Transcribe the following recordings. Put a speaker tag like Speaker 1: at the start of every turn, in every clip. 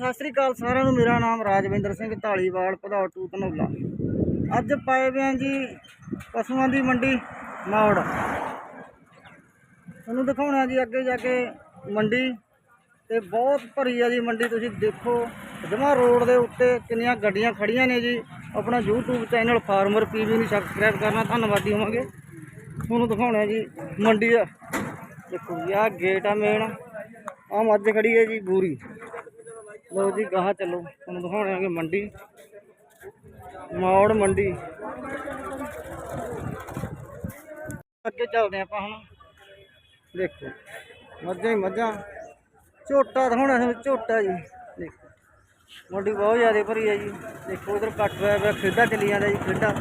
Speaker 1: ਸਤਿ ਸ੍ਰੀ ਅਕਾਲ ਸਾਰਿਆਂ ਨੂੰ, ਮੇਰਾ ਨਾਮ ਰਾਜਵਿੰਦਰ ਸਿੰਘ ਢਾਲੀਵਾਲ ਭਦੌੜ ਟੂ ਧਨੌਲਾ ਅੱਜ ਪਾਏ ਵੇ ਹਾਂ ਜੀ ਪਸ਼ੂਆਂ ਦੀ ਮੰਡੀ, ਮੌੜ। ਤੁਹਾਨੂੰ ਦਿਖਾਉਣਾ ਜੀ ਅੱਗੇ ਜਾ ਕੇ ਮੰਡੀ, ਤੇ ਬਹੁਤ ਭਰੀ ਆ ਜੀ ਮੰਡੀ, ਤੁਸੀਂ ਦੇਖੋ, ਜਮਾ ਰੋਡ ਦੇ ਉੱਤੇ ਕਿੰਨੀਆਂ ਗੱਡੀਆਂ ਖੜੀਆਂ ਨੇ ਜੀ। ਆਪਣਾ YouTube ਚੈਨਲ ਫਾਰਮਰ ਪੀਵੀ ਨੂੰ ਸਬਸਕ੍ਰਾਈਬ ਕਰਨਾ, ਧੰਨਵਾਦੀ ਹੋਵਾਂਗੇ। ਤੁਹਾਨੂੰ ਦਿਖਾਉਣਾ ਜੀ ਮੰਡੀ ਆ ਦੇਖੋ ਜੀ, ਆਹ ਗੇਟ ਆ ਮੇਨ ਆ ਮੱਝ ਖੜੀ ਹੈ ਜੀ, ਬੂਰੀ। ਲੋ ਜੀ, ਗਾਹਾਂ ਚੱਲੋ। ਤੁਹਾਨੂੰ ਦਿਖਾਉਣੇ ਦਿਖਾਉਣਾਂਗੇ ਮੰਡੀ। ਮੌੜ ਮੰਡੀ। ਅੱਗੇ ਚੱਲਦੇ ਆਪਾਂ ਹੁਣ। ਦੇਖੋ, ਮੱਝਾਂ ਹੀ ਮੱਝਾਂ। ਝੋਟਾ ਦਿਖਾਉਣਾ ਸਾਨੂੰ ਝੋਟਾ ਜੀ। ਦੇਖੋ, ਮੰਡੀ ਬਹੁਤ ਜ਼ਿਆਦਾ ਭਰੀ ਹੈ ਜੀ। ਦੇਖੋ ਉਧਰ ਕੱਟ ਹੋਇਆ ਪਿਆ, ਖੇਡਾ ਚੱਲੀ ਜਾਂਦਾ ਜੀ, ਖੇਡਾ।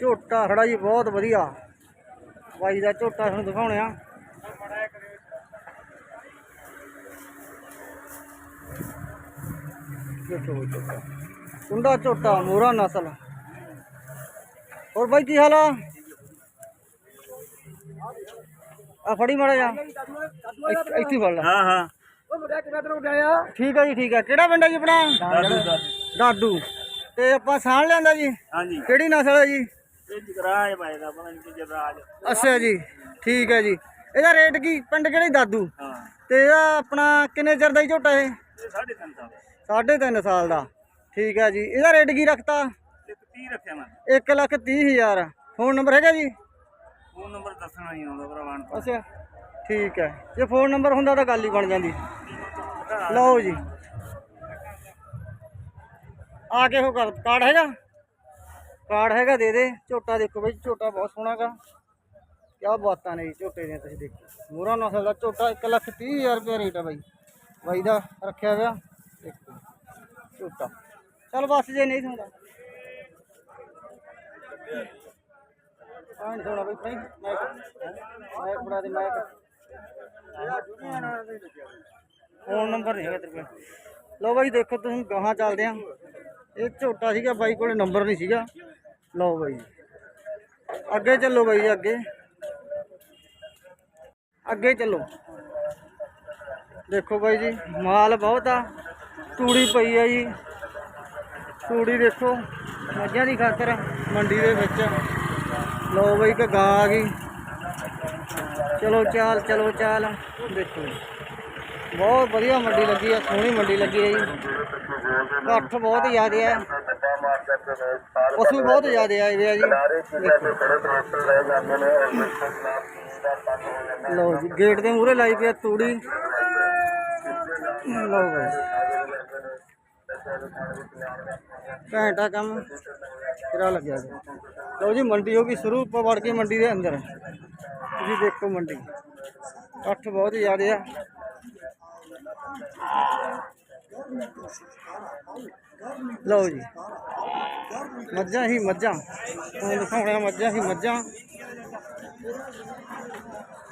Speaker 1: ਝੋਟਾ ਖੜਾ ਜੀ, ਬਹੁਤ ਵਧੀਆ। ਬਾਈ ਦਾ ਝੋਟਾ ਤੁਹਾਨੂੰ ਦਿਖਾਉਣੇ ਆ। ਕੁੰਡਾ ਝੋਟਾ ਮੋਰਾ ਨਸਲ ਹੋਰ ਬਾਈ ਕੀ ਹਾਲ ਆ ਆ ਫੜੀ ਮਾੜਾ ਜਾ ਇੱਥੇ ਹੀ ਫੜ ਲੈ
Speaker 2: ਹਾਂ ਹਾਂ
Speaker 1: ਠੀਕ ਹੈ ਜੀ ਠੀਕ ਹੈ ਕਿਹੜਾ ਪਿੰਡ ਹੈ ਜੀ ਆਪਣਾ ਦਾਦੂ ਤੇ ਆਪਾਂ ਸਾਣ ਲਿਆਂਦਾ ਜੀ
Speaker 2: ਹਾਂਜੀ
Speaker 1: ਕਿਹੜੀ ਨਸਲ ਹੈ ਜੀ
Speaker 2: ਇਹ ਜਗਰਾਜ ਪਾਏਗਾ ਪਤਾ ਨਹੀਂ ਕਿ ਜਗਰਾਜ
Speaker 1: ਅੱਛਾ ਜੀ ਠੀਕ ਹੈ ਜੀ ਇਹਦਾ ਰੇਟ ਕੀ ਪਿੰਡ ਕਿਹੜੀ ਦਾਦੂ
Speaker 2: ਹਾਂ
Speaker 1: ਤੇ ਇਹਦਾ ਆਪਣਾ ਕਿੰਨੇ ਚਿਰ ਦਾ ਝੋਟਾ ਇਹ
Speaker 2: ਸਾਢੇ ਤਿੰਨ ਸਾਲ
Speaker 1: ਸਾਢੇ ਤਿੰਨ ਸਾਲ ਦਾ। ਠੀਕ ਹੈ ਜੀ। ਇਹਦਾ ਰੇਟ ਕੀ ਰੱਖਤਾ?
Speaker 2: ਇੱਕ 30 ਰੱਖਿਆ ਮੈਂ।
Speaker 1: 1 ਲੱਖ ਤੀਹ ਹਜ਼ਾਰ। ਫੋਨ ਨੰਬਰ ਹੈਗਾ ਜੀ?
Speaker 2: ਫੋਨ ਨੰਬਰ ਦੱਸਣਾ ਨਹੀਂ ਆਉਂਦਾ ਭਰਾਵਾਨ
Speaker 1: ਅੱਛਾ। ਠੀਕ ਹੈ। ਜੇ ਫੋਨ ਨੰਬਰ ਹੁੰਦਾ ਤਾਂ ਗੱਲ ਹੀ ਬਣ ਜਾਂਦੀ। ਲਓ ਜੀ। ਆ ਕੇ ਉਹ ਕਰ ਕਾਰਡ ਹੈਗਾ? ਕਾਰਡ ਹੈਗਾ ਦੇ ਦੇ। ਝੋਟਾ ਦੇਖੋ ਬਈ ਝੋਟਾ ਬਹੁਤ ਸੋਹਣਾਗਾ ਕਿਆ ਬਾਤਾਂ ਨੇ ਜੀ ਝੋਟੇ ਦੀਆਂ ਤੁਸੀਂ ਦੇਖੋ। ਮੂਰਾ ਨਸਲ ਦਾ ਝੋਟਾ 1 ਲੱਖ ਤੀਹ ਹਜ਼ਾਰ ਰੁਪਏ ਰੇਟ ਹੈ ਬਾਈ। ਬਾਈ ਦਾ ਰੱਖਿਆ ਹੋਇਆ। ਦੇਖੋ ਝੋਟਾ ਚਲ ਬਸ ਜੇ ਨਹੀਂ ਹੁੰਦਾ। ਆਹ ਨੀ ਬਈ ਭਾਈ ਮੈਂ ਮੈਂ ਬੜਾ ਦੇ ਮੈਂ ਫੋਨ ਨੰਬਰ ਨਹੀਂ ਹੈਗਾ ਤੇਰੇ ਕੋਲ। ਲਓ ਬਾਈ ਦੇਖੋ ਤੁਸੀਂ ਗਾਹਾਂ ਚੱਲਦੇ ਆ। ਇਹ ਝੋਟਾ ਸੀਗਾ ਬਾਈ ਕੋਲੇ ਨੰਬਰ ਨਹੀਂ ਸੀਗਾ। ਲਓ ਬਾਈ। ਅੱਗੇ ਚੱਲੋ ਬਾਈ ਜੀ, ਅੱਗੇ। ਅੱਗੇ ਚੱਲੋ। ਦੇਖੋ ਬਾਈ ਜੀ ਮਾਲ ਬਹੁਤ ਆ। ਤੂੜੀ ਪਈ ਆ ਜੀ। ਤੂੜੀ ਦੇਖੋ, ਮੱਝਾਂ ਦੀ ਖਾਤਰ ਮੰਡੀ ਦੇ ਵਿੱਚ। ਲੋ ਬਾਈ ਕਿ ਆ ਗਈ। ਚਲੋ ਚਾਲ ਚਲੋ ਚਾਲ। ਦੇਖੋ ਜੀ। ਬਹੁਤ ਵਧੀਆ ਮੰਡੀ ਲੱਗੀ ਆ, ਸੋਹਣੀ ਮੰਡੀ ਲੱਗੀ ਹੈ ਜੀ। ਇਕੱਠ ਬਹੁਤ ਜ਼ਿਆਦਾ ਹੈ ਪਸ਼ੂ ਬਹੁਤ ਜ਼ਿਆਦਾ ਆਏ ਵੇ ਆ ਜੀ। ਦੇਖੋ। ਲਓ ਜੀ, ਗੇਟ ਦੇ ਮੂਹਰੇ ਲਾਈ ਪਈ ਆ ਤੂੜੀ। ਲਓ ਬਾਈ। ਘੰਟਾ ਕੰਮ ਕਿਰਾ ਲੱਗਿਆ ਜੀ। ਲਓ ਜੀ, ਮੰਡੀ ਹੋ ਗਈ ਸ਼ੁਰੂ, ਆਪਾਂ ਵੜ ਕੇ ਮੰਡੀ ਦੇ ਅੰਦਰ। ਤੁਸੀਂ ਦੇਖੋ ਮੰਡੀ। ਇਕੱਠ ਬਹੁਤ ਜ਼ਿਆਦਾ ਆ। ਲਓ ਜੀ, ਮੱਝਾਂ ਹੀ ਮੱਝਾਂ। ਤੁਹਾਨੂੰ ਦਿਖਾਉਣਾ ਮੱਝਾਂ ਹੀ ਮੱਝਾਂ।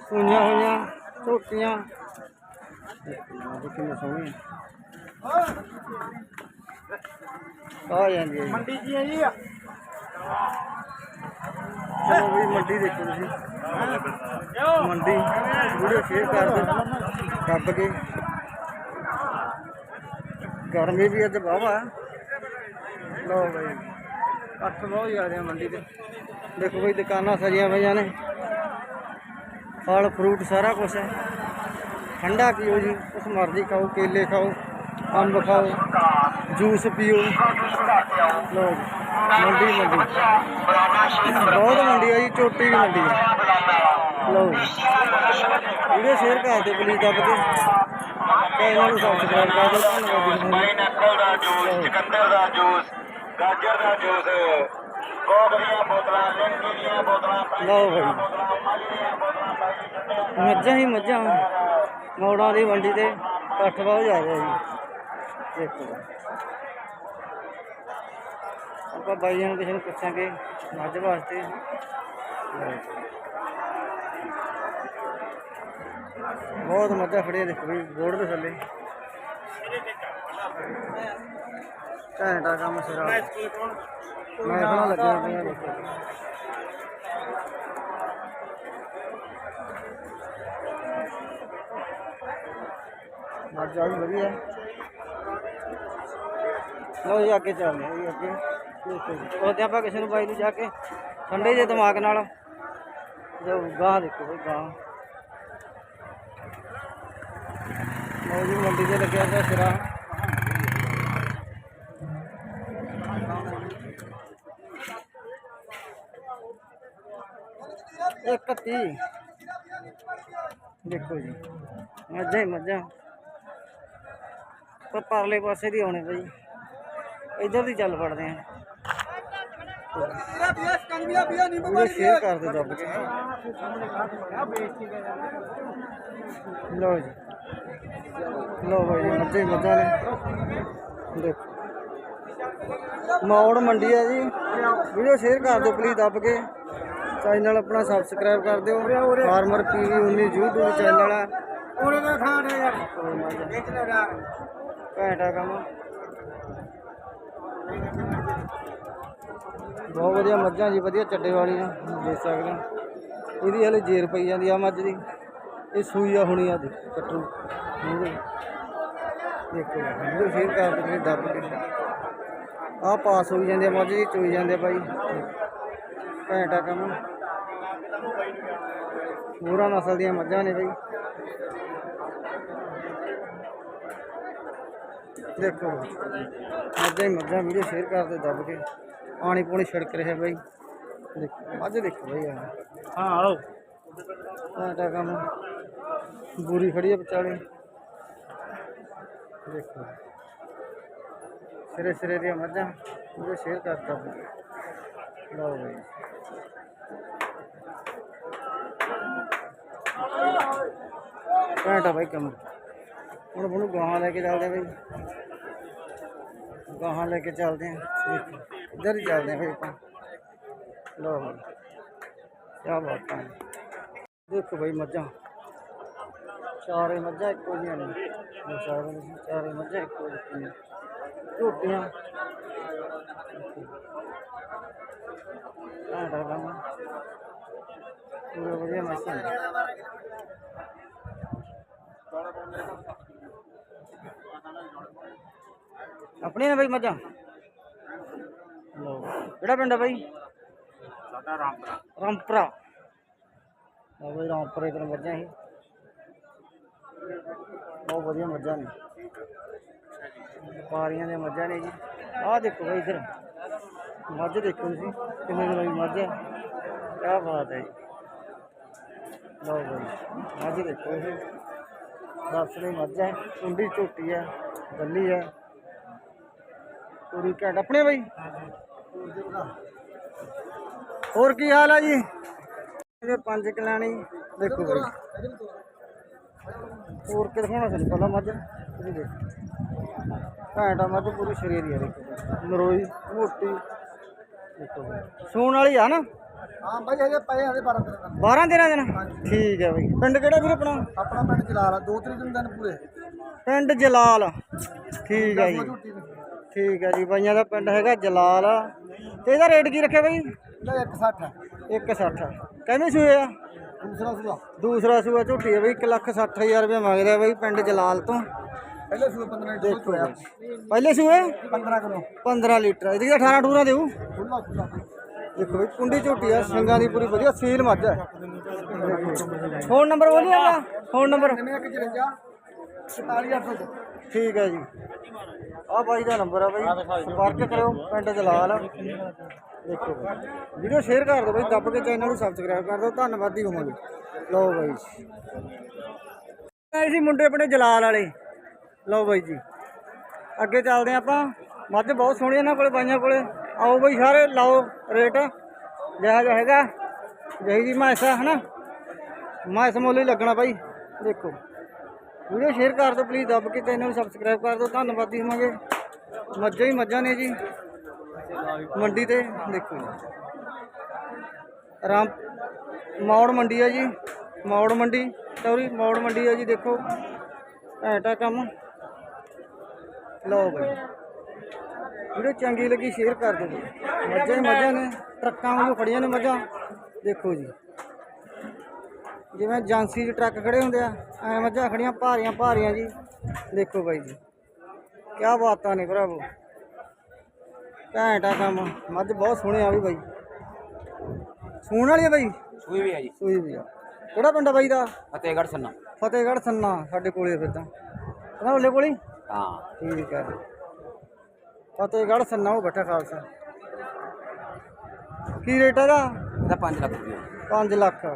Speaker 1: ਸੂਈਆਂ ਹੋਈਆਂ, ਝੋਟੀਆਂ। ਕਿੰਨੇ ਸੋਹਣੀਆਂ ਆ ਜਾਂਦੀ ਹੈ ਜੀ।
Speaker 2: ਮੰਡੀ ਕੀ ਹੈ ਜੀ?
Speaker 1: ਚਲੋ ਵੀ ਮੰਡੀ ਦੇਖੋ ਤੁਸੀਂ। ਮੰਡੀ ਵੀਡੀਓ ਸ਼ੇਅਰ ਕਰ ਦਿਓ। ਦੱਬ ਕੇ। ਗਰਮੀ ਵੀ ਅੱਜ ਵਾਹਵਾ। ਲਓ ਬਈ। ਅੱਠ ਬਹੁਤ ਜ਼ਿਆਦਾ ਆ ਮੰਡੀ ਤੇ ਦੇਖੋ ਬਈ ਦੁਕਾਨਾਂ ਸਜੀਆਂ ਪਈਆਂ ਨੇ। ਫਲ ਫਰੂਟ ਸਾਰਾ ਕੁਝ ਹੈ। ਠੰਡਾ ਪੀਓ ਜੀ। ਕੁਛ ਮਰਜ਼ੀ ਖਾਓ ਕੇਲੇ ਖਾਓ। ਅੰਬ ਖਾਓ ਜੂਸ ਪੀਓ। ਜੀ ਮੰਡੀ ਮੰਡੀ। ਬਹੁਤ ਮੰਡੀ ਆ ਜੀ ਚੋਟੀ ਦੀ ਮੰਡੀ ਲਓ ਵੀਡੀਓ ਸ਼ੇਅਰ ਕਰ ਦਿਓ ਪਲੀਜ਼ ਦੱਬ ਕੇ। ਚੈਨਲ ਨੂੰ ਸਬਸਕ੍ਰਾਈਬ ਕਰ ਦਿਓ ਧੰਨਵਾਦ ਜੀ।
Speaker 2: ਪਾਈਨਐਪਲ ਦਾ ਜੂਸ ਚਕੰਦਰ ਦਾ ਜੂਸ ਗਾਜਰ ਦਾ ਜੂਸ ਕੋਕ ਦੀਆਂ ਬੋਤਲਾਂ ਨਿੰਕੀ ਦੀਆਂ ਬੋਤਲਾਂ
Speaker 1: ਲਓ ਭਾਈ
Speaker 2: ਮੱਝ
Speaker 1: ਹੀ ਮੱਝਾਂ। ਮੌੜਾਂ ਦੀ ਮੰਡੀ ਤੇ ਇਕੱਠ ਬਹੁਤ ਜ਼ਿਆਦਾ ਜੀ। ਦੇਖੋ ਆਪਾਂ ਬਾਈਆਂ ਨੂੰ ਕਿਸੇ ਨੂੰ ਪੁੱਛਾਂਗੇ ਮੱਝ ਵਾਸਤੇ। ਬਹੁਤ ਮੱਝਾਂ ਖੜੀਆਂ ਦੇਖੋ ਵੀ ਬੋਰਡ ਦੇ ਥੱਲੇ। ਘੰਟਾ ਕੰਮ ਸਿਰਾ। ਮੈਂ ਖਣਾ ਲੱਗਿਆ ਪਿਆ ਦੇਖੋ। ਮੱਝ ਆ ਵੀ ਵਧੀਆ। ਲੋ ਜੀ ਅੱਗੇ ਚੱਲਦੇ ਹਾਂ ਜੀ ਅੱਗੇ ਉਹਦੇ ਆਪਾਂ ਕਿਸੇ ਨੂੰ ਬਾਈ ਨੂੰ ਜਾ ਕੇ, ਠੰਡੇ ਜੇ ਦਿਮਾਗ ਨਾਲ। ਜੋ ਗਾਂ ਦੇਖੋ ਬਈ ਗਾਂ ਲੋ ਜੀ, ਮੰਡੀ ਤੇ ਲੱਗਿਆ ਪਿਆ ਸਿਰਾ। ਇੱਕ ਤੀਹ। ਦੇਖੋ ਜੀ, ਮੱਝਾਂ ਹੀ ਮੱਝਾਂ। ਪਰ ਪਰਲੇ ਪਾਸੇ ਦੀ ਆਉਣੇ ਭਾਈ ਇੱਧਰ ਦੀ ਚੱਲ ਪੜਦੇ ਆ। ਵੀਡੀਓ ਸ਼ੇਅਰ ਕਰ ਦਿਓ ਦੱਬ ਕੇ। ਲਓ ਜੀ। ਲਓ ਭਾਈ ਜੀ ਮੱਝਾਂ ਹੀ ਮੱਝਾਂ ਨੇ। ਦੇਖੋ। ਮੌੜ ਮੰਡੀ ਹੈ ਜੀ। ਵੀਡੀਓ ਸ਼ੇਅਰ ਕਰ ਦਿਓ ਪਲੀਜ਼ ਦੱਬ ਕੇ। ਚੈਨਲ ਆਪਣਾ ਸਬਸਕ੍ਰਾਈਬ ਕਰ ਦਿਓ। ਫਾਰਮਰ ਪੀਵੀ 19 YouTube ਚੈਨਲ ਹੈ
Speaker 3: ਉਹਨੇ ਦਾ ਹੈ ਯਾਰ।
Speaker 1: ਲੈ ਯਾਰ ਘੈਂਟਾ ਕੰਮ। ਬਹੁਤ ਵਧੀਆ ਮੱਝਾਂ ਜੀ, ਵਧੀਆ ਚੱਡੇ ਵਾਲੀਆਂ ਦੇਖ ਸਕਦੇ ਹੋ। ਇਹਦੀ ਹਲੇ ਜੇਰ ਪਈ ਜਾਂਦੀ ਆ ਮੱਝ ਦੀ। ਇਹ ਸੂਈ ਆ ਹੁਣੀ ਆ ਦੇ ਕੱਟੂ। ਦੇਖੋ ਵੀਡੀਓ ਸ਼ੇਅਰ ਕਰ ਦਿਓ ਤੁਸੀਂ ਦੱਬ ਕੇ। ਆ ਪਾਸ ਹੋਈ ਜਾਂਦੇ ਆ ਮੱਝ ਜੀ, ਚੋਈ ਜਾਂਦੇ ਆ ਬਾਈ। ਘੈਂਟਾ ਕੰਮ। ਪੂਰਾ ਨਸਲ ਦੀਆਂ ਮੱਝਾਂ ਨੇ ਬਾਈ। ਦੇਖੋ। ਮੱਝਾਂ ਹੀ ਮੱਝਾਂ ਵੀਡੀਓ ਸ਼ੇਅਰ ਕਰ ਦਿਓ ਦੱਬ ਕੇ। ਪਾਣੀ ਪੂਣੀ ਛਿੜਕ ਰਿਹਾ ਬਾਈ। ਦੇਖੋ ਮੱਝ ਦੇਖੋ ਬਾਈ ਆ।
Speaker 3: ਹਾਂ ਆਓ।
Speaker 1: ਘੰਟਾ ਕੰਮ। ਬੂਰੀ ਖੜੀ ਆ ਵਿਚਾਲੇ। ਦੇਖੋ। ਸਿਰੇ ਸਿਰੇ ਦੀਆਂ ਮੱਝਾਂ ਵੀਡੀਓ ਸ਼ੇਅਰ ਕਰ ਦੱਬ ਕੇ। ਲਓ ਬਾਈ। ਘੰਟਾ ਬਾਈ ਕੰਮ। ਹੁਣ bunu ਗਾਹਾਂ ਲੈ ਕੇ ਚੱਲਦੇ ਆ ਬਈ। ਗਾਹਾਂ ਲੈ ਕੇ ਚੱਲਦੇ ਆ ਇੱਧਰ ਹੀ ਚੱਲਦੇ ਆ ਬਈ ਆਪਾਂ ਲੋ ਬਈ ਕੀ ਬਾਤ ਹੈ ਦੇਖੋ ਬਈ ਮੱਝਾਂ ਚਾਰੇ ਮੱਝਾਂ ਇੱਕੋ ਜਿਹੀਆਂ ਨੇ ਇਹ ਸਾਰੇ ਨੇ ਚਾਰੇ ਮੱਝਾਂ ਇੱਕੋ ਜਿਹੀਆਂ ਨੇ ਝੋਟੀਆਂ ਘੰਟਾ ਕੰਮ ਪੂਰਾ ਵਧੀਆ ਮੱਝਾਂ ਨੇ ਆਪਣੀ ਨੇ ਬਈ ਮੱਝਾਂ। ਕਿਹੜਾ ਪਿੰਡ ਹੈ ਬਈ?
Speaker 3: ਸਾਡਾ ਰਾਮਪੁਰਾ।
Speaker 1: ਰਾਮਪੁਰਾ। ਲਓ ਬਈ ਰਾਮਪੁਰੇ ਤੇ ਮੱਝਾਂ ਹੀ ਬਹੁਤ ਵਧੀਆ ਮੱਝਾਂ ਨੇ। ਵਪਾਰੀਆਂ ਦੀਆਂ ਮੱਝਾਂ ਨੇ ਜੀ। ਆਹ ਦੇਖੋ ਬਈ ਇੱਧਰ। ਮੱਝ ਦੇਖੋ ਤੁਸੀਂ ਕਿੰਨੇ ਦੀ ਮੱਝ ਹੈ ਕੀ ਬਾਤ ਹੈ ਜੀ। ਲਓ ਬਈ ਮੱਝ ਦੇਖੋ ਇਹ ਦਸਵੇਂ ਮੱਝ ਹੈ ਕੁੰਡੀ ਝੋਟੀ ਹੈ ਬੱਲੀ ਹੈ। ਪੂਰੀ ਘੈਂਟ ਆਪਣੇ ਬਈ? ਹੋਰ ਕੀ ਹਾਲ ਹੈ ਜੀ? ਇਹਦੇ ਪੰਜ ਕਲਾਣੀ ਦੇਖੋ ਬਈ। ਹੋਰ ਕਿ ਦਿਖਾਉਣਾ ਸਾਨੂੰ ਪਹਿਲਾਂ ਮੱਝ। ਤੁਸੀਂ ਦੇਖੋ। ਘੈਂਟਾ ਮੱਝ ਪੂਰੀ ਸ਼ਰੀਰੀ ਹੈ ਦੇਖੋ। ਨਰੋਈ ਮੋਟੀ। ਦੇਖੋ। ਸੂਣ ਵਾਲੀ ਆ ਨਾ?
Speaker 3: ਹਾਂ ਬਾਈ ਹਜੇ ਪਏ ਹਜੇ 12 ਦਿਨ ਦਾ।
Speaker 1: 12 ਦਿਨਾਂ ਦਿਨ ਠੀਕ ਹੈ ਬਈ। ਪਿੰਡ ਕਿਹੜਾ ਵੀਰ ਆਪਣਾ?
Speaker 3: ਆਪਣਾ ਪਿੰਡ ਜਲਾਲ ਆ। ਦੋ ਤਰੀਕ ਨੂੰ ਦਿਨ ਪੂਰੇ।
Speaker 1: ਪਿੰਡ ਜਲਾਲ। ਠੀਕ ਹੈ ਜੀ ਠੀਕ ਹੈ ਜੀ ਬਾਈਆਂ ਦਾ ਪਿੰਡ ਹੈਗਾ ਜਲਾਲ ਤੇ ਇਹਦਾ ਰੇਟ ਕੀ ਰੱਖਿਆ ਬਈ?
Speaker 3: ਇਹਦਾ 160 ਹੈ
Speaker 1: 160 ਕਹਿੰਦੇ ਸੂਏ ਆ?
Speaker 3: ਦੂਸਰਾ ਸੂਆ।
Speaker 1: ਦੂਸਰਾ ਸੂਆ ਝੋਟੀ ਹੈ ਬਈ 1 ਲੱਖ 60 ਹਜ਼ਾਰ ਰੁਪਏ ਮੰਗ ਰਿਹਾ ਬਈ ਪਿੰਡ ਜਲਾਲ ਤੋਂ।
Speaker 3: ਪਹਿਲੇ ਸੂਏ 15 ਲੀਟਰ ਦੁੱਧ ਹੋਇਆ
Speaker 1: ਪਹਿਲੇ ਸੂਏ?
Speaker 3: 15 ਕਿਲੋ।
Speaker 1: 15 ਲੀਟਰ। ਇਹਦੀ 18 18 ਦੇਊ।
Speaker 3: ਖੁੱਲਾ ਖੁੱਲਾ
Speaker 1: ਦੇਖੋ ਬਈ ਕੁੰਡੀ ਝੋਟੀ ਆ ਸਿੰਘਾਂ ਦੀ ਪੂਰੀ ਵਧੀਆ ਸੀਲ ਮੱਝ ਹੈ ਫੋਨ ਨੰਬਰ ਬੋਲੀ ਆਪਣਾ ਫੋਨ ਨੰਬਰ?
Speaker 3: 9154 47800
Speaker 1: ਠੀਕ ਹੈ ਜੀ। ਆਹ ਬਾਈ ਦਾ ਨੰਬਰ ਆ ਬਾਈ। ਸੰਪਰਕ ਕਰਿਓ, ਪਿੰਡ ਜਲਾਲ ਦੇਖੋ ਵੀਡੀਓ ਸ਼ੇਅਰ ਕਰ ਦਿਓ ਬਾਈ, ਦੱਬ ਕੇ ਚੈਨਲ ਨੂੰ ਸਬਸਕ੍ਰਾਈਬ ਕਰ ਦਿਓ। ਧੰਨਵਾਦੀ ਹੋਵਾਂਗੇ। ਲਓ ਬਾਈ ਆਏ ਸੀ ਮੁੰਡੇ ਆਪਣੇ ਜਲਾਲ ਵਾਲੇ। ਲਓ ਬਾਈ ਜੀ। ਅੱਗੇ ਚੱਲਦੇ ਹਾਂ ਆਪਾਂ। ਮੱਝ ਬਹੁਤ ਸੋਹਣੀ ਇਹਨਾਂ ਕੋਲੇ, ਬਾਈਆਂ ਕੋਲੇ। ਆਓ ਬਾਈ ਸਾਰੇ, ਲਾਓ ਰੇਟ। ਜਿਹਾ ਜਿਹਾ ਹੈਗਾ। ਜਿਹੀ ਜੀ ਮੈਸਾ ਹਨਾ? ਮੈਸ ਮੁੱਲ ਲੱਗਣਾ ਬਾਈ। ਦੇਖੋ। ਵੀਡੀਓ ਸ਼ੇਅਰ ਕਰ ਦਿਓ ਪਲੀਜ਼ ਦੱਬ ਕੇ ਚੈਨਲ ਨੂੰ ਸਬਸਕ੍ਰਾਈਬ ਕਰ ਦਿਓ। ਧੰਨਵਾਦੀ ਹੋਵਾਂਗੇ। ਮੱਝਾਂ ਹੀ ਮੱਝਾਂ ਨੇ ਜੀ। ਮੰਡੀ ਤੇ, ਦੇਖੋ ਜੀ। ਰਾਮ, ਮੌੜ ਮੰਡੀ ਹੈ ਜੀ। ਮੌੜ ਮੰਡੀ ਸੌਰੀ ਮੌੜ ਮੰਡੀ ਹੈ ਜੀ, ਦੇਖੋ। ਘੈਂਟਾ ਕੰਮ। ਲਓ ਬਈ। ਵੀਡੀਓ ਚੰਗੀ ਲੱਗੀ ਸ਼ੇਅਰ ਕਰ ਦਿਓ। ਜੀ ਮੱਝਾਂ ਹੀ ਮੱਝਾਂ ਨੇ, ਟਰੱਕਾਂ ਵਾਂਗੂ ਖੜੀਆਂ ਨੇ ਮੱਝਾਂ। ਦੇਖੋ ਜੀ। ਜਿਵੇਂ ਏਜੰਸੀ 'ਚ ਟਰੱਕ ਖੜੇ ਹੁੰਦੇ ਆ ਐ ਮੱਝਾਂ ਖੜੀਆਂ ਭਾਰੀਆਂ ਭਾਰੀਆਂ ਜੀ। ਦੇਖੋ ਬਾਈ ਜੀ ਕੀ ਬਾਤਾਂ ਨੇ ਭਰਾਵੋ। ਘੈਂਟ ਆ ਕੰਮ ਮੱਝ ਬਹੁਤ ਸੋਹਣੇ ਆ ਵੀ ਬਾਈ। ਸੂਣ ਵਾਲੀ ਆ ਬਾਈ?
Speaker 4: ਸੂਈ ਵੀ ਹੈ ਜੀ।
Speaker 1: ਸੂਈ ਵੀ ਆ। ਕਿਹੜਾ ਪਿੰਡ ਆ ਬਾਈ ਦਾ?
Speaker 4: ਫਤਿਹਗੜ੍ਹ ਸੰਨਾ।
Speaker 1: ਫਤਿਹਗੜ੍ਹ ਸੰਨਾ ਸਾਡੇ ਕੋਲੇ ਫਿਰ ਤਾਂ। ਕਹਿੰਦਾ ਉਹਲੇ ਕੋਲੇ? ਹੀ? ਠੀਕ ਹੈ ਫਤਿਹਗੜ੍ਹ ਸੰਨਾ ਉਹ ਬੈਠਾ ਖਾਲਸਾ। ਕੀ ਰੇਟ ਹੈਗਾ
Speaker 4: ਇਹਦਾ? 5 ਲੱਖ ਰੁਪਏ
Speaker 1: 5 ਲੱਖ।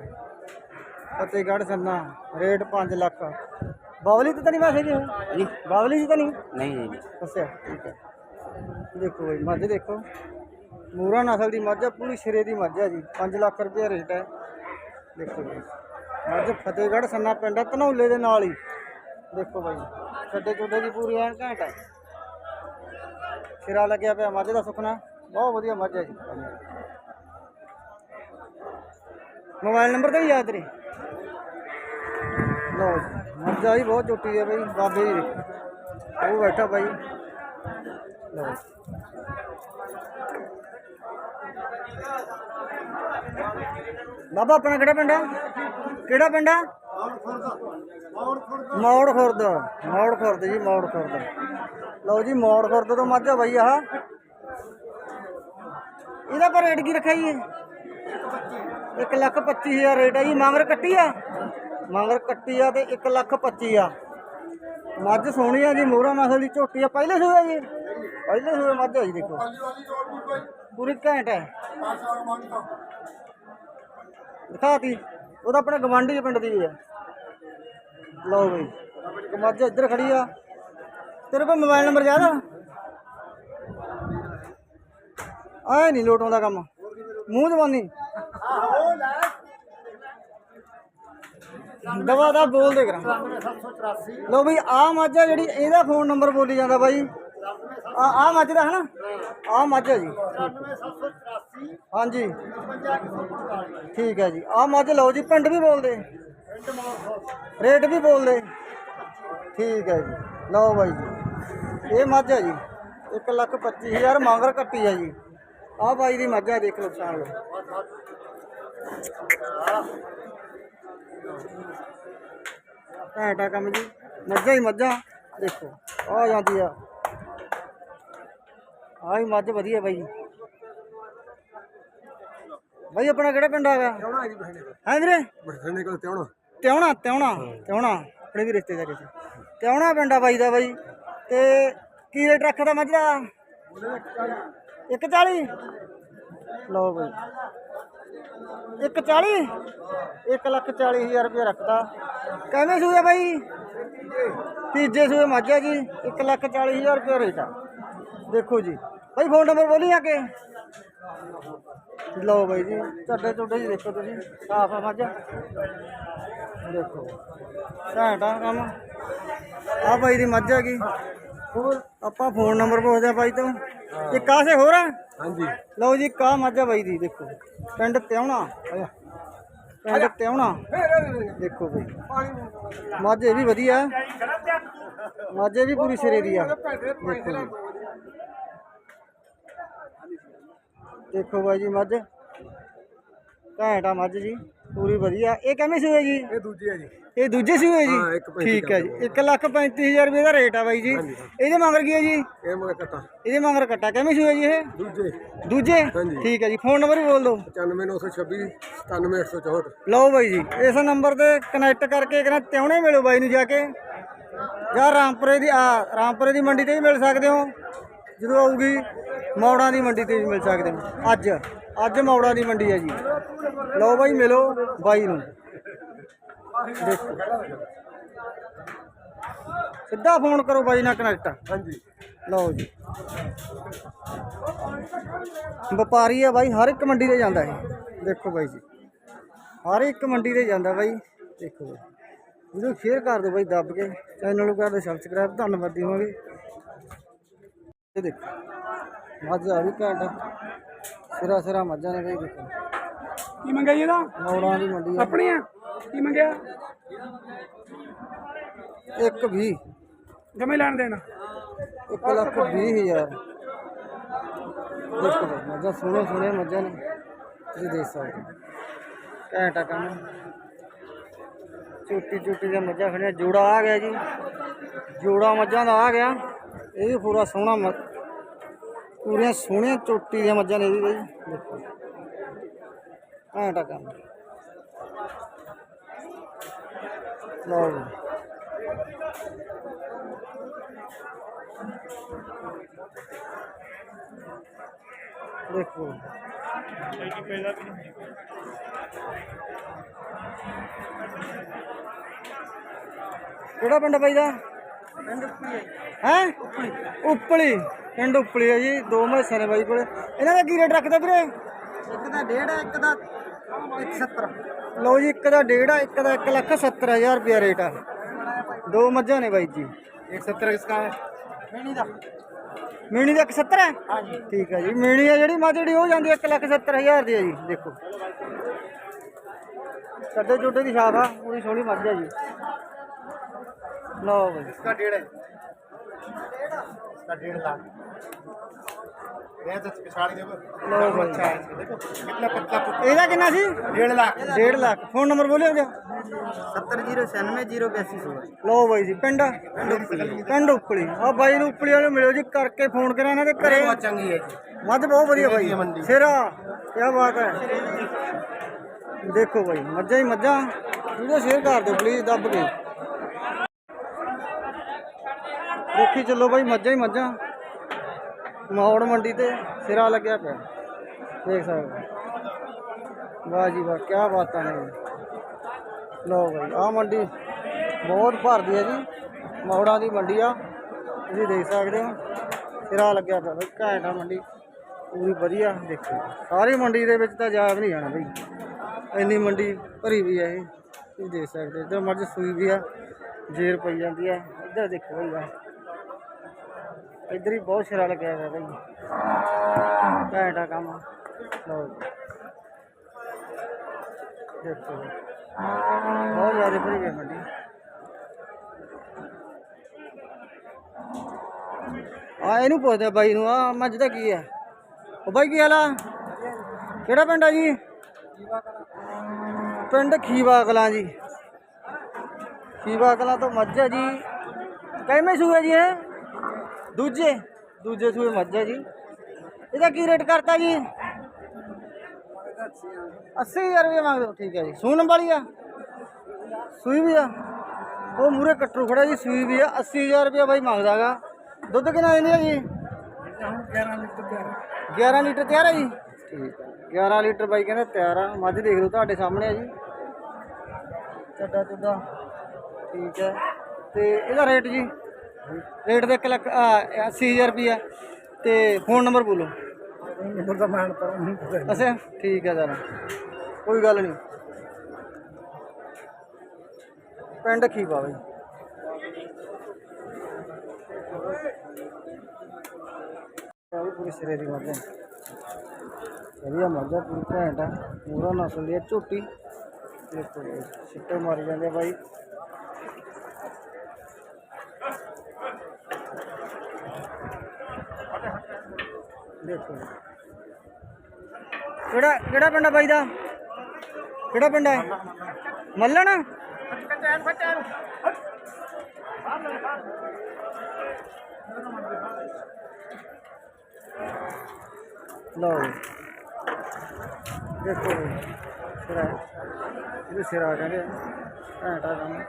Speaker 1: ਫਤਿਹਗੜ੍ਹ ਸੰਨਾ ਰੇਟ 5 ਲੱਖ। ਬਾਵਲੀ ਤੇ ਤਾਂ ਨਹੀਂ ਵੈਸੇ
Speaker 4: ਜੀ
Speaker 1: ਬਾਵਲੀ ਜੀ ਤਾਂ ਨਹੀਂ?
Speaker 4: ਨਹੀਂ ਜੀ ਨਹੀਂ।
Speaker 1: ਅੱਛਾ ਠੀਕ ਹੈ। ਦੇਖੋ ਬਈ ਮੱਝ ਦੇਖੋ। ਮੂਰਾ ਨਸਲ ਦੀ ਮੱਝ ਆ ਪੂਰੀ ਸਿਰੇ ਦੀ ਮੱਝ ਆ ਜੀ। 5 ਲੱਖ ਰੁਪਏ ਰੇਟ ਹੈ। ਦੇਖੋ ਬਈ। ਮੱਝ ਫਤਿਹਗੜ੍ਹ ਸੰਨਾ ਪਿੰਡ ਆ ਧਨੌਲੇ ਦੇ ਨਾਲ ਹੀ। ਦੇਖੋ ਬਾਈ ਛੱਡੇ ਛੋਡੇ ਦੀ ਪੂਰੀ ਐਨ ਘੈਂਟ ਹੈ। ਸਿਰਾ ਲੱਗਿਆ ਪਿਆ ਮੱਝ ਦਾ ਸੁਖਣਾ। ਬਹੁਤ ਵਧੀਆ ਮੱਝ ਹੈ ਜੀ। ਮੋਬਾਈਲ ਨੰਬਰ ਤਾਂ ਨਹੀਂ ਯਾਦ ਤੇਰੇ? ਲਓ ਜੀ ਮੱਝ ਆਈ ਬਹੁਤ ਝੋਟੀ ਹੈ ਬਈ ਬਾਬੇ ਦੀ ਦੇਖੋ ਉਹ ਬੈਠਾ ਬਾਈ ਲਓ ਜੀ। ਬਾਬਾ ਆਪਣਾ ਕਿਹੜਾ ਪਿੰਡ ਆ ਕਿਹੜਾ ਪਿੰਡ ਆ ਮੌੜ ਖੁਰਦ ਮੌੜ ਖੁਰਦ ਜੀ ਮੌੜ ਖੁਰਦ ਲਓ ਜੀ ਮੌੜ ਖੁਰਦ ਤੋਂ ਮੱਝ ਆ ਬਾਈ ਆਹ ਇਹਦਾ ਪਰ ਰੇਟ ਕੀ ਰੱਖਿਆ ਜੀ ਇੱਕ ਲੱਖ ਪੱਚੀ ਹਜ਼ਾਰ ਰੇਟ ਹੈ ਜੀ ਮੰਗਰ ਕੱਟੀ ਆ ਮਗਰ ਕੱਟੀ ਆ ਤੇ ਇੱਕ ਲੱਖ ਪੱਚੀ ਆ। ਮੱਝ ਸੋਹਣੀ ਆ ਜੀ, ਮੋਹਰਾ ਨਸਲ ਦੀ ਝੋਟੀ ਆ। ਪਹਿਲੇ ਸੂਏ ਜੀ? ਪਹਿਲੇ ਸੂਏ ਮੱਝ ਆ ਜੀ, ਦੇਖੋ। ਪੂਰੀ ਘੈਂਟ ਹੈ ਦਿਖਾਤੀ। ਉਹਦਾ ਆਪਣਾ ਗਵਾਂਢੀ ਪਿੰਡ ਦੀ ਵੀ ਆ। ਲਓ ਬਈ, ਇੱਕ ਮੱਝ ਇੱਧਰ ਖੜੀ ਆ। ਤੇਰੇ ਕੋਲ ਮੋਬਾਈਲ ਨੰਬਰ ਯਾਦ ਆ ਆਏ ਨਹੀਂ ਲੋਟ ਆਉਂਦਾ ਕੰਮ। ਮੂੰਹ ਜਵਾਨੀ। ਦਵਾ ਦਾ ਬੋਲ ਦੇ ਕਰਾਂ।
Speaker 3: 784
Speaker 1: ਲੋ ਬਈ ਆ ਮੱਝ ਜਿਹੜੀ, ਇਹਦਾ ਫੋਨ ਨੰਬਰ ਬੋਲੀ ਜਾਂਦਾ ਬਾਈ। ਆ ਆ ਮੱਝ ਦਾ ਨਾ ਆ ਮੱਝ ਆ ਜੀ।
Speaker 3: 784
Speaker 1: ਹਾਂਜੀ। ਠੀਕ ਹੈ ਜੀ। ਆ ਮੱਝ ਲਓ ਜੀ, ਪਿੰਡ ਵੀ ਬੋਲਦੇ। ਰੇਟ ਵੀ ਬੋਲਦੇ। ਠੀਕ ਹੈ ਜੀ। ਲਓ ਬਾਈ ਜੀ। ਇਹ ਮੱਝ ਹੈ ਜੀ। 1 ਲੱਖ 25 ਹਜ਼ਾਰ ਮੰਗਰ ਕੱਟੀ ਹੈ ਜੀ। ਆ ਬਾਈ ਦੀ ਮੱਝ ਆ, ਦੇਖ ਲਓ ਪਛਾਣ ਲਓ ਘੈਂਟਾ ਕੰਮ ਜੀ। ਮੱਝਾਂ ਹੀ ਮੱਝਾਂ ਦੇਖੋ ਆ ਜਾਂਦੀ ਆ। ਆਹ ਹੀ ਮੱਝ ਵਧੀਆ ਬਾਈ। ਬਾਈ ਆਪਣਾ ਕਿਹੜਾ ਪਿੰਡ ਆਗਾ
Speaker 3: ਕਿਉਂ ਜੀ ਬਹਿਣੇ
Speaker 1: ਹੈ ਵੀਰੇ?
Speaker 3: ਬਠਾਣੇ ਕੋਲ ਤਿਉਣਾ।
Speaker 1: ਤਿਉਣਾ ਤਿਉਣਾ ਤਿਉਣਾ। ਆਪਣੇ ਵੀ ਰਿਸ਼ਤੇਦਾਰੀ ਚ। ਤਿਉਣਾ ਪਿੰਡ ਆ ਬਾਈ ਦਾ ਬਾਈ। ਤੇ ਕੀ ਰੇਟ ਰੱਖਦਾ ਮੱਝ ਦਾ? 140 ਲਓ ਬਾਈ। 140 1 ਲੱਖ 40 ਹਜ਼ਾਰ ਰੁਪਏ ਰੱਖਦਾ ਕਿਵੇਂ ਸੂਏ ਬਾਈ? ਤੀਜੇ ਸੂਏ ਮਾਝਾ ਜੀ 1 ਲੱਖ 40 ਹਜ਼ਾਰ ਰੁਪਏ ਰੇਟ। ਆ ਦੇਖੋ ਜੀ। ਬਾਈ ਫੋਨ ਨੰਬਰ ਬੋਲੀ ਆ ਕੇ? ਲਓ ਬਾਈ ਜੀ ਚੱਡੇ ਚੁੱਡੇ ਜੀ ਦੇਖੋ ਤੁਸੀਂ। ਸਾਫ਼ ਆ ਮਾਝਾ। ਦੇਖੋ। ਘੈਂਟ ਕੰਮ। ਆ ਬਾਈ ਦੀ ਮੱਝ ਹੈਗੀ ਹੋਰ ਆਪਾਂ ਫੋਨ ਨੰਬਰ ਪੁੱਛਦੇ ਆ ਬਾਈ ਤੋਂ। ਇਹ ਕਾਸੇ ਹੋਰ ਆ?
Speaker 3: ਹਾਂਜੀ।
Speaker 1: ਲਓ ਜੀ ਕਾ ਮੱਝ ਬਾਈ ਦੀ ਦੇਖੋ। ਪਿੰਡ ਤਿਉਣਾ। ਪਿੰਡ ਤਿਉਣਾ। ਦੇਖੋ ਬਾਈ। ਮੱਝ ਇਹ ਵੀ ਵਧੀਆ। ਮੱਝ ਵੀ ਪੂਰੀ ਸਿਰੇ ਦੀ ਆ। ਦੇਖੋ ਜੀ। ਦੇਖੋ ਬਾਈ ਜੀ ਮੱਝ। ਘੈਂਟ ਆ ਮੱਝ ਜੀ। ਪੂਰੀ ਵਧੀਆ। ਇਹ ਕਿਵੇਂ ਸੂਏ ਜੀ?
Speaker 3: ਇਹ ਦੂਜੀ ਹੈ ਜੀ।
Speaker 1: ਇਹ ਦੂਜੇ ਸੂਏ ਜੀ?
Speaker 3: ਹਾਂ, ਇੱਕ ਪੈਂਤੀ
Speaker 1: ਠੀਕ ਹੈ ਜੀ। 1 ਲੱਖ 35000 ਰੁਪਏ ਦਾ ਰੇਟ ਆ ਬਾਈ ਜੀ। ਇਹਦੇ ਮੰਗਰ ਕੀ ਹੈ ਜੀ?
Speaker 3: ਇਹ ਮਗਾ ਕਟਾ।
Speaker 1: ਇਹਦੇ ਮੰਗਰ ਕੱਟਾ। ਕਿਵੇਂ ਸੂਏ ਜੀ ਇਹ?
Speaker 3: ਦੂਜੇ।
Speaker 1: ਦੂਜੇ?
Speaker 3: ਹਾਂਜੀ।
Speaker 1: ਠੀਕ ਹੈ ਜੀ। ਫੋਨ ਨੰਬਰ ਵੀ ਬੋਲ ਦਿਓ।
Speaker 3: 95926 97864
Speaker 1: ਲਓ ਬਾਈ ਜੀ ਇਸ ਨੰਬਰ ਤੇ ਕਨੈਕਟ ਕਰਕੇ ਕਹਿੰਦਾ ਤਿਉਣੇ ਮਿਲੋ ਬਾਈ ਨੂੰ ਜਾ ਕੇ। ਜਾਂ ਰਾਮਪੁਰੇ ਦੀ ਆ ਰਾਮਪੁਰੇ ਦੀ ਮੰਡੀ ਤੇ ਵੀ ਮਿਲ ਸਕਦੇ ਹੋ। ਜਦੋਂ ਆਊਗੀ ਮੌੜਾਂ ਦੀ ਮੰਡੀ ਤੇ ਵੀ ਮਿਲ ਸਕਦੇ ਹੋ। ਅੱਜ ਅੱਜ ਮੌੜਾਂ ਦੀ ਮੰਡੀ ਹੈ ਜੀ। ਲਓ ਬਾਈ ਮਿਲੋ ਬਾਈ ਨੂੰ। ਦੇਖੋ ਸਿੱਧਾ ਫੋਨ ਕਰੋ ਬਾਈ ਨਾਲ ਕਨੈਕਟ
Speaker 3: ਹਾਂਜੀ।
Speaker 1: ਲਓ ਜੀ। ਵਪਾਰੀ ਆ ਬਾਈ ਹਰ ਇੱਕ ਮੰਡੀ ਤੇ ਜਾਂਦਾ ਹੈ ਦੇਖੋ ਬਾਈ ਜੀ। ਹਰ ਇੱਕ ਮੰਡੀ ਤੇ ਜਾਂਦਾ ਬਾਈ। ਦੇਖੋ ਬਾਈ ਵੀਡੀਓ ਸ਼ੇਅਰ ਕਰ ਦਿਓ ਬਾਈ ਦੱਬ ਕੇ। ਚੈਨਲ ਨੂੰ ਕਰ ਦਿਓ ਸਬਸਕ੍ਰਾਈਬ ਧੰਨਵਾਦ ਦੇਵਾਂਗੇ ਇਹ ਦੇਖੋ। ਮੱਝ ਆ ਵੀ ਘੈਂਟ। ਸਿਰਾ ਸਿਰਾ ਮੱਝਾਂ ਨੇ ਬਾਈ ਦੇਖੋ।
Speaker 5: ਕੀ ਮੰਗਿਆ ਜੀ ਇਹਦਾ?
Speaker 1: ਮੌੜਾਂ ਦੀ ਮੰਡੀ ਆ।
Speaker 5: ਆਪਣੀਆਂ ਕੀ ਮੰਗਿਆ?
Speaker 1: ਇੱਕ ਵੀ
Speaker 5: ਜਮੇ ਲੈਣ ਦੇਣਾ।
Speaker 1: ਇੱਕ ਲੱਖ ਵੀਹ ਹਜ਼ਾਰ। ਦੇਖੋ ਬਾਈ ਮੱਝਾਂ ਸੋਹਣੇ ਸੋਹਣੇ ਮੱਝਾਂ ਨੇ। ਤੁਸੀਂ ਦੇਖ ਸਕਦੇ ਹੋ। ਘੈਂਟ ਆ ਕੰਮ। ਚੋਟੀ ਚੋਟੀ ਦੀਆਂ ਮੱਝਾਂ ਖੜੀਆਂ। ਜੋੜਾ ਆ ਗਿਆ ਜੀ। ਜੋੜਾ ਮੱਝਾਂ ਦਾ ਆ ਗਿਆ। ਇਹ ਵੀ ਪੂਰਾ ਸੋਹਣਾ ਮ- ਪੂਰੀਆਂ ਸੋਹਣੀਆਂ ਚੋਟੀ ਦੀਆਂ ਮੱਝਾਂ ਨੇ ਇਹ ਵੀ ਬਈ। ਦੇਖੋ। ਕੰਮ। ਲਓ ਜੀ ਦੇਖੋ ਕਿਹੜਾ ਪਿੰਡ ਬਾਈ ਦਾ? ਪਿੰਡ ਉਪਲੀ ਹੈ। ਉਪਲੀ। ਪਿੰਡ ਉਪਲੀ ਹੈ ਜੀ ਦੋ ਮੈਸਾਂ ਨੇ ਬਾਈ ਕੋਲੇ। ਇਹਨਾਂ ਦਾ ਕੀ ਰੇਟ ਰੱਖਦੇ ਵੀਰੇ? ਇੱਕ ਦਾ ਡੇਢ ਹੈ ਇੱਕ ਦਾ 170 ਲਓ ਜੀ ਇੱਕ ਦਾ ਡੇਢ ਆ ਇੱਕ ਦਾ 1 ਲੱਖ 70000 ਰੁਪਏ ਰੇਟ ਆ। ਦੋ ਮੱਝਾਂ ਨੇ ਬਾਈ ਜੀ।
Speaker 3: 170 ਕਿਸ ਦਾ
Speaker 1: ਮੇਣੀ ਦਾ। ਮੇਣੀ ਦਾ 170 ਹੈ? ਠੀਕ ਹੈ ਜੀ। ਮੇਣੀ ਆ ਜਿਹੜੀ ਮੱਝ ਜਿਹੜੀ ਹੋ ਜਾਂਦੀ 1 ਲੱਖ 70000 ਦੀ ਹੈ ਜੀ ਦੇਖੋ। ਕੱਡੇ ਜੁੱਡੇ ਦੀ ਛਾਪ ਆ ਪੂਰੀ ਸੋਹਣੀ ਮੱਝ ਹੈ ਜੀ। ਲਓ ਬਾਈ।
Speaker 3: ਇਸ ਦਾ ਡੇਢ ਹੈ। ਇਸ ਦਾ 1.5 ਲੱਖ।
Speaker 1: ਲਓ ਬਾਈ ਇਹਦਾ ਕਿੰਨਾ ਸੀ?
Speaker 3: 1.5 ਲੱਖ।
Speaker 1: 1.5 ਲੱਖ। ਫੋਨ ਨੰਬਰ ਬੋਲਿਓ ਜੀ। 7009908216 ਬਾਤ ਹੈ। ਦੇਖੋ ਬਾਈ ਮੱਝਾਂ ਮੱਝਾਂ। ਵੀਡੀਓ ਸ਼ੇਅਰ ਕਰ ਦਿਓ ਪਲੀਜ਼ ਦੱਬ ਕੇ। ਦੇਖੀ ਚੱਲੋ ਬਾਈ ਮੱਝਾਂ ਹੀ ਮੱਝਾਂ। ਮੌੜ ਮੰਡੀ ਤੇ ਸਿਰਾ ਲੱਗਿਆ ਪਿਆ। ਦੇਖ ਸਕਦੇ ਹੋ। ਵਾਹ ਜੀ ਵਾਹ ਕੀ ਬਾਤਾਂ ਨੇ। ਲਓ ਬਾਈ ਆ ਮੰਡੀ ਬਹੁਤ ਭਰਦੀ ਹੈ ਜੀ। ਮੌੜਾਂ ਦੀ ਮੰਡੀ ਆ। ਤੁਸੀਂ ਦੇਖ ਸਕਦੇ ਹੋ। ਸਿਰਾ ਲੱਗਿਆ ਪਿਆ ਬਈ, ਘੈਂਟ ਆ ਮੰਡੀ। ਪੂਰੀ ਵਧੀਆ, ਦੇਖੋ। ਸਾਰੀ ਮੰਡੀ ਦੇ ਵਿੱਚ ਤਾਂ ਜਾ ਨਹੀਂ ਜਾਣਾ ਬਈ। ਇੰਨੀ ਮੰਡੀ ਭਰੀ ਵੀ ਹੈ ਇਹ। ਤੁਸੀਂ ਦੇਖ ਸਕਦੇ ਹੋ ਇੱਧਰ ਮੱਝ ਸੂਈ ਵੀ ਆ ਜੇਰ ਪਈ ਜਾਂਦੀ ਆ। ਇੱਧਰ ਦੇਖੋ ਬਈ ਆ ਇੱਧਰ ਹੀ ਬਹੁਤ ਸ਼ਰਾ ਲੱਗਿਆ ਹੋਇਆ ਬਈ ਘੈਂਟ ਆ ਕੰਮ। ਲਓ ਦੇਖੋ ਬਹੁਤ ਜ਼ਿਆਦਾ ਭਰੀ ਹੋਈ ਮੰਡੀ ਆ ਇਹਨੂੰ ਪੁੱਛਦੇ ਬਾਈ ਨੂੰ ਆ ਮੱਝ ਦਾ ਕੀ ਹੈ? ਉਹ ਬਾਈ ਕੀ ਹਾਲ ਆ? ਕਿਹੜਾ ਪਿੰਡ ਆ ਜੀ? ਪਿੰਡ ਖੀਵਾ ਕਲਾਂ ਜੀ। ਖੀਵਾ ਕਲਾਂ ਤੋਂ ਮੱਝ ਹੈ ਜੀ। ਕਿਵੇਂ ਸੂਏ ਜੀ ਇਹ? ਦੂਜੇ? ਦੂਜੇ ਸੂਏ ਮੱਝ ਹੈ ਜੀ। ਇਹਦਾ ਕੀ ਰੇਟ ਕਰਤਾ ਜੀ? 80000 ਰੁਪਏ ਮੰਗਦੇ ਹੋ, ਠੀਕ ਹੈ ਜੀ। ਸੂਣ ਵਾਲੀ ਆ? ਸੂਈ ਵੀ ਆ? ਉਹ ਮੂਰੇ ਕੱਟੂ ਖੜਾ ਜੀ, ਸੂਈ ਵੀ ਆ। 80000 ਰੁਪਏ ਬਾਈ ਮੰਗਦਾਗਾ ਦੁੱਧ ਕਿੰਨਾ ਦਿੰਦੇ ਆ ਜੀ? 11 ਲੀਟਰ ਤਿਆਰ ਹੈ ਜੀ। ਠੀਕ ਹੈ 11 ਲੀਟਰ ਬਾਈ ਕਹਿੰਦੇ ਤਿਆਰ ਆ। ਮੱਝ ਦੇਖ ਲਓ ਤੁਹਾਡੇ ਸਾਹਮਣੇ ਆ ਜੀ। ਚੱਡਾ ਚੱਡਾ ਠੀਕ ਹੈ। ਤੇ ਇਹਦਾ ਰੇਟ ਜੀ? ਰੇਟ ਦਾ 1 ਲੱਖ 80000 ਰੁਪਿਆ ਤੇ ਫੋਨ ਨੰਬਰ ਬੋਲੋ।
Speaker 3: ਨੰਬਰ ਤਾਂ ਮੈਂ ਪਤਾ ਨਹੀਂ ਪਤਾ
Speaker 1: ਅੱਛਾ ਠੀਕ ਹੈ ਜਰਾ ਕੋਈ ਗੱਲ ਨਹੀਂ। ਪਿੰਡ ਕੀ ਪਾਵੇ? ਆਈ ਪੂਰੀ ਸਿਰੇ ਦੀ ਮੱਝ ਵਧੀਆ ਮੱਝ ਪੂਰੀ ਘੈਂਟ ਆ। ਪੂਰਾ ਨਸਲ ਦੀ ਝੋਟੀ। ਸਿੱਟੇ ਮਾਰੀ ਜਾਂਦੇ ਬਾਈ। ਦੇਖੋ। ਕਿਹੜਾ ਕਿਹੜਾ ਪਿੰਡ ਆ ਬਾਈ ਦਾ? ਕਿਹੜਾ ਪਿੰਡ ਹੈ ਮੱਲਣ? ਲਓ ਦੇਖੋ ਸਿਰਾ ਇਹ ਸਿਰਾ ਕਹਿੰਦੇ ਆ। ਕੰਮ।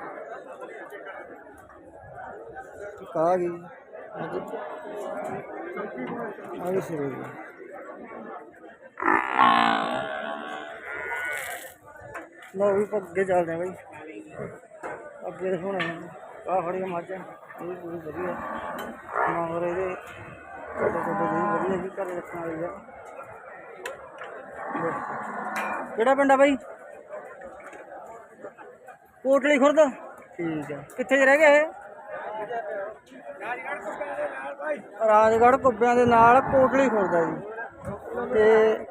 Speaker 1: ਕਾ ਗਈ। ਅੱਜ ਆ ਵੀ ਸਿਰੇ ਦੀ ਲਓ ਵੀ ਅੱਗੇ ਚੱਲਦੇ ਆ ਬਾਈ। ਅੱਗੇ ਦਿਖਾਉਣਾ ਆ। ਖੜੀਆਂ ਮੱਝਾਂ। ਇਹ ਵੀ ਪੂਰੀ ਵਧੀਆ। ਮਗਰ ਇਹਦੇ ਛੋਟੇ ਛੋਟੇ ਵੀ ਵਧੀਆ ਜੀ ਘਰੇ ਰੱਖਣ ਵਾਲੀ ਆ। ਕਿਹੜਾ ਪਿੰਡ ਆ ਬਾਈ? ਕੋਟਲੀ ਖੁਰਦ? ਠੀਕ ਆ। ਕਿੱਥੇ ਰਹਿ ਗਏ ਇਹ? ਰਾਜਗੜ੍ਹ ਕੁੱਬਿਆਂ ਦੇ ਨਾਲ ਕੋਟਲੀ ਖੁਰਦਾ ਜੀ। ਤੇ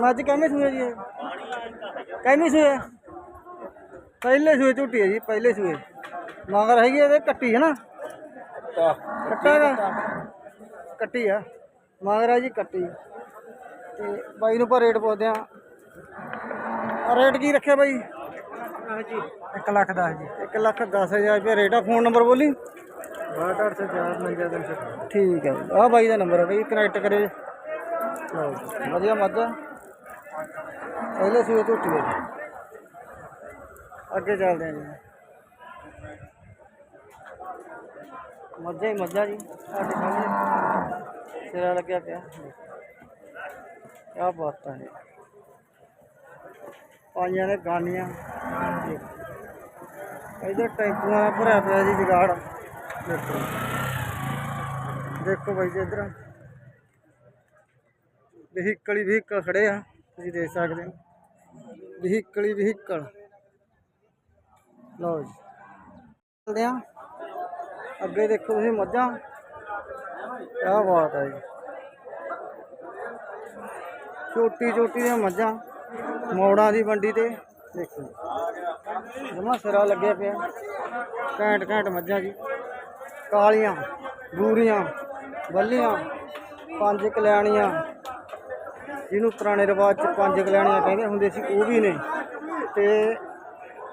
Speaker 1: ਮੱਝ ਕਿਵੇਂ ਸੂਏ ਜੀ ਇਹ। ਕਿਵੇਂ ਸੂਏ? ਪਹਿਲੇ ਸੂਏ ਝੂਟੀ ਹੈ ਜੀ, ਪਹਿਲੇ ਸੂਏ। ਮਗਰ ਹੈਗੀ ਇਹਦੇ ਕੱਟੀ ਹੈ ਨਾ? ਕੱਟਾ ਹੈਗਾ ਕੱਟੀ ਆ। ਮਗਰ ਆ ਜੀ ਕੱਟੀ। ਤੇ ਬਾਈ ਨੂੰ ਪਰ ਰੇਟ ਪੁੱਛਦੇ ਆ ਰੇਟ ਕੀ ਰੱਖਿਆ ਬਾਈ?
Speaker 3: जी
Speaker 1: 1 ਲੱਖ 10 ਜੀ 1 ਲੱਖ 10000 ਰੁਪਏ ਰੇਟ ਆ। ਫੋਨ ਨੰਬਰ ਬੋਲੀ। 62804 ਠੀਕ ਹੈ ਆ ਬਾਈ ਦਾ ਨੰਬਰ ਹੈ ਬਈ। ਕਨੈਕਟ ਕਰਿਓ ਜੀ। ਜੀ, ਵਧੀਆ ਮੱਝ ਆ। ਪਹਿਲੇ ਸੂਏ ਝੋਟੀ ਹੈ ਜੀ। ਅੱਗੇ ਚੱਲਦੇ ਹਾਂ ਜੀ। ਮੱਝਾਂ ਹੀ ਮੱਝਾਂ ਜੀ। ਸਾਡੇ ਸਾਹਮਣੇ। ਸਿਰਾ ਲੱਗਿਆ ਪਿਆ। ਕਿਆ ਬਾਤ ਹੈ ਪਾਈਆਂ ਨੇ ਗਾਨੀਆਂ। ਇਧਰ ਟੈਂਪੂਆਂ ਦਾ ਭਰਿਆ ਪਿਆ ਜੀ ਜਗਾੜ। ਦੇਖੋ। ਦੇਖੋ ਬਾਈ ਜੀ ਇਧਰ। ਵਹੀਕਲ ਹੀ ਵਹੀਕਲ ਖੜੇ ਆ, ਤੁਸੀਂ ਦੇਖ ਸਕਦੇ ਹੋ। ਵਹੀਕਲ ਹੀ ਵਹੀਕਲ। ਲਓ ਜੀ। ਚੱਲਦੇ ਆ। ਅੱਗੇ ਦੇਖੋ ਤੁਸੀਂ ਮੱਝਾਂ। ਕਿਆ ਬਾਤ ਹੈ ਜੀ। ਛੋਟੀ ਛੋਟੀ ਦੀਆਂ ਮੱਝਾਂ। ਮੋੜਾਂ ਦੀ ਮੰਡੀ ਤੇ। ਦੇਖੋ ਜਮਾ ਸਿਰਾ ਲੱਗਿਆ ਪਿਆ। ਘੈਂਟ ਘੈਂਟ ਮੱਝਾਂ ਜੀ। ਕਾਲੀਆਂ, ਬੂਰੀਆਂ, ਬੱਲੀਆਂ, ਪੰਜ ਕਲਿਆਣੀਆਂ ਜਿਹਨੂੰ ਪੁਰਾਣੇ ਰਿਵਾਜ ਚ ਪੰਜ ਕਲਿਆਣੀਆਂ ਕਹਿੰਦੇ ਹੁੰਦੇ ਸੀ, ਉਹ ਵੀ ਨੇ। ਤੇ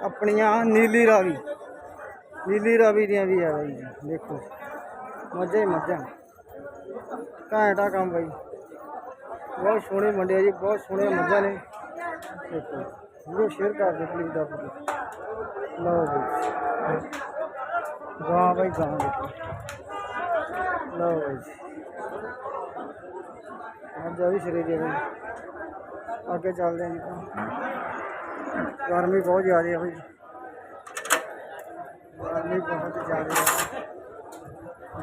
Speaker 1: ਆਪਣੀਆਂ ਨੀਲੀ ਰਾਵੀ। ਨੀਲੀ ਰਾਵੀ ਦੀਆਂ ਵੀ ਆ ਬਾਈ ਦੇਖੋ। ਮੱਝਾਂ ਹੀ ਮੱਝਾਂ। ਘੈਂਟ ਆ ਕੰਮ ਬਾਈ। ਬਹੁਤ ਸੋਹਣੇ ਮੰਡੇ ਆ ਜੀ, ਬਹੁਤ ਸੋਹਣੇ ਮੱਝਾਂ ਨੇ। ਵੀਡੀਓ ਸ਼ੇਅਰ ਕਰ ਦਿਓ ਪਲੀਜ਼ ਦਾ ਲਓ ਜੀ। ਗਾਂ ਬਾਈ ਗਾਂ ਦੇਖੋ ਲਓ ਅੱਜ ਆ ਵੀ ਸ੍ਰੀ ਦੇ ਅੱਗੇ ਚੱਲਦੇ ਹਾਂ ਜੀ ਗਰਮੀ ਬਹੁਤ ਜ਼ਿਆਦਾ ਹੈ ਬਈ। ਗਰਮੀ ਬਹੁਤ ਜ਼ਿਆਦਾ ਹੈ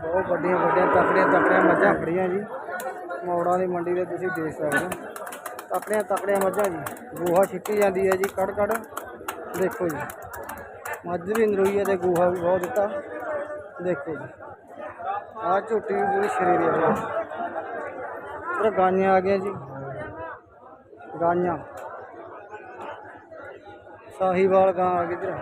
Speaker 1: ਬਹੁਤ ਵੱਡੀਆਂ ਵੱਡੀਆਂ ਤਕੜੀਆਂ ਤਕੜੀਆਂ ਮੱਝਾਂ ਖੜੀਆਂ ਜੀ। ਮੌੜਾਂ ਦੀ ਮੰਡੀ ਦੇ ਤੁਸੀਂ ਦੇਖ ਸਕਦੇ ਹੋ। ਤਕੜੀਆਂ ਤਕੜੀਆਂ ਮੱਝਾਂ ਜੀ। ਗੋਹਾ ਛਿੱਟੀ ਜਾਂਦੀ ਹੈ ਜੀ, ਕੜ ਕੜ। ਦੇਖੋ ਜੀ। ਮੱਝ ਵੀ ਨਰੋਈ ਹੈ ਤੇ ਗੋਹਾ ਵੀ ਬਹੁਤ ਦਿੱਤਾ। ਦੇਖੋ ਜੀ। ਆ ਝੋਟੀ ਵੀ ਪੂਰੀ ਸ਼ਰੀਰੀ ਆ। ਪਰ ਗਾਈਆਂ ਆ ਗਈਆਂ ਜੀ। ਗਾਈਆਂ। ਸਾਹੀਵਾਲ ਗਾਂ ਆ ਗਈ ਇੱਧਰ।